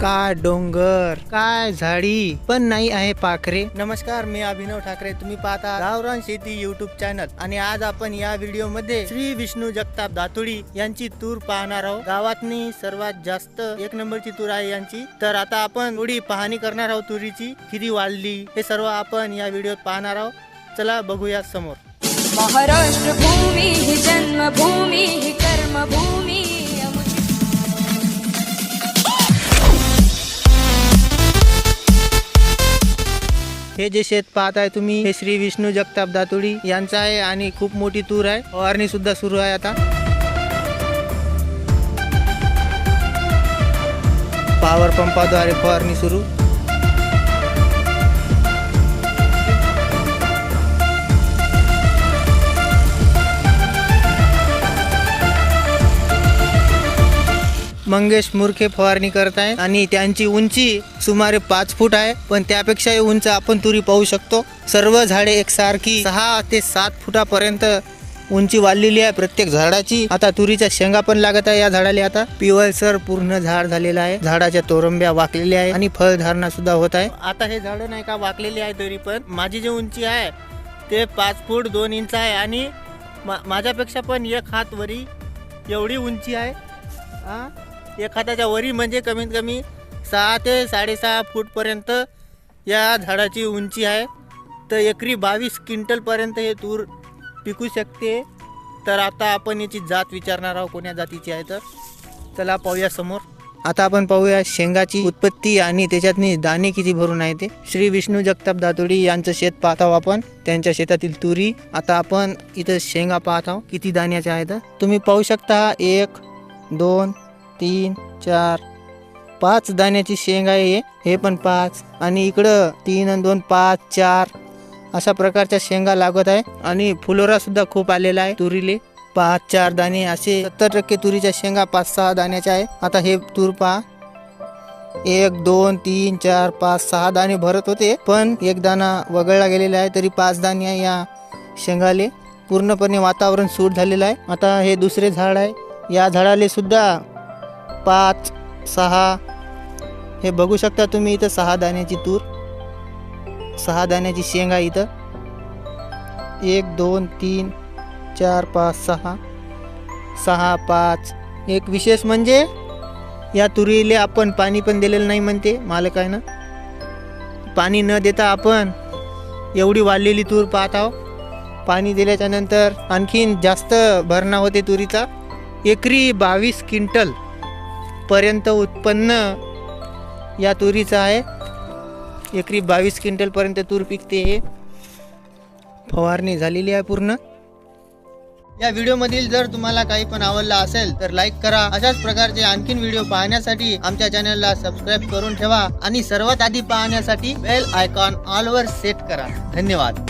काय डोंगर? काय झाडी? पण नाही आहे पाखरे. नमस्कार मी अभिनव ठाकरे. तुम्ही पाहता गावरान शेती युट्यूब चॅनल आणि आज आपण या व्हिडिओमध्ये श्री विष्णू जगताप दातुडी यांची तूर पाहणार आहोत. गावातनी सर्वात जास्त एक नंबरची तूर आहे यांची. तर आता आपण थोडी पाहणी करणार आहोत तुरीची. किती वाढली हे सर्व आपण या व्हिडिओत पाहणार आहोत. चला बघूया समोर. महाराष्ट्र भूमी ही जन्मभूमी. हे जे शेत पाहत आहे तुम्ही हे श्री विष्णू जगताप दातोडी यांचं आहे आणि खूप मोठी तूर आहे. फवारणी सुद्धा सुरू आहे आता. पॉवर पंपाद्वारे फवारणी सुरू. मंगेश मुर्खे फवारणी करत आहे आणि त्यांची उंची सुमारे पाच फूट आहे. पण त्यापेक्षाही उंच आपण तुरी पाहू शकतो. सर्व झाडे एकसारखी सहा ते सात फुटापर्यंत उंची वाढलेली आहे. प्रत्येक झाडाची आता तुरीच्या शेंगा पण लागत आहे या झाडाला आता. पिवळसर पूर्ण झाड झालेलं आहे. झाडाच्या तोरंब्या वाकलेल्या आहे आणि फळधारणा सुद्धा होत आहे. आता हे झाड नाही का वाकलेली आहे तरी पण माझी जी उंची आहे ते पाच फूट दोन इंच आहे आणि मा- माझ्यापेक्षा पण एक हात वरी एवढी उंची आहे. एखाद्याच्या वरी म्हणजे कमीत कमी सहा ते साडेसहा फूटपर्यंत या झाडाची उंची आहे. तर एकरी बावीस क्विंटलपर्यंत हे तूर पिकू शकते. तर आता आपण याची जात विचारणार आहोत कोण्या जातीची आहे तर. चला पाहूया समोर. आता आपण पाहूया शेंगाची उत्पत्ती आणि त्याच्यातनी दाणे किती भरून आहे ते. श्री विष्णू जगताप दातोडी यांचं शेत पाहत आहोत आपण. त्यांच्या शेतातील तुरी. आता आपण इथं शेंगा पाहत आहोत. किती दाण्याच्या आहेत? तुम्ही पाहू शकता. एक दोन तीन चार. पाच दाण्याची शेंग आहे हे. हे पण पाच. आणि इकडं तीन आणि दोन पाच चार. अशा प्रकारच्या शेंगा लागत आहे. आणि फुलोरा सुद्धा खूप आलेला आहे तुरीले. पाच चार दाणे असे. सत्तर टक्के तुरीच्या शेंगा पाच सहा दाण्याच्या आहे. आता हे तूर पहा. एक दोन तीन चार पाच सहा दाणे भरत होते. पण एक दाणा वगळला गेलेला आहे तरी पाच दाणे आहे या शेंगाले. पूर्णपणे वातावरण सूट झालेलं आहे. आता हे दुसरे झाड आहे. या झाडाले सुद्धा पाच सहा. हे बघू शकता तुम्ही इथं सहा दाण्याची तूर सहा दाण्याची शेंगा इथं. एक दोन तीन चार पाच सहा. सहा पाच. एक विशेष म्हणजे या तुरीले आपण पाणी पण दिलेलं नाही म्हणते मालकानं. पाणी न देता आपण एवढी वाढलेली तूर पाहत आहो पाणी दिल्याच्यानंतर आणखीन जास्त भरणा होते तुरीचा. एकरी बावीस क्विंटल पर्यंत उत्पन्न या तुरीचं आहे. एकरी बावीस क्विंटलपर्यंत तूर पिकते हे. फवारणी झालेली आहे पूर्ण. या व्हिडिओमधील जर तुम्हाला काही पण आवडला असेल तर लाईक करा. अशाच प्रकारचे आणखीन व्हिडिओ पाहण्यासाठी आमच्या चॅनलला सबस्क्राईब करून ठेवा आणि सर्वात आधी पाहण्यासाठी बेल आयकॉन ऑलवर सेट करा. धन्यवाद.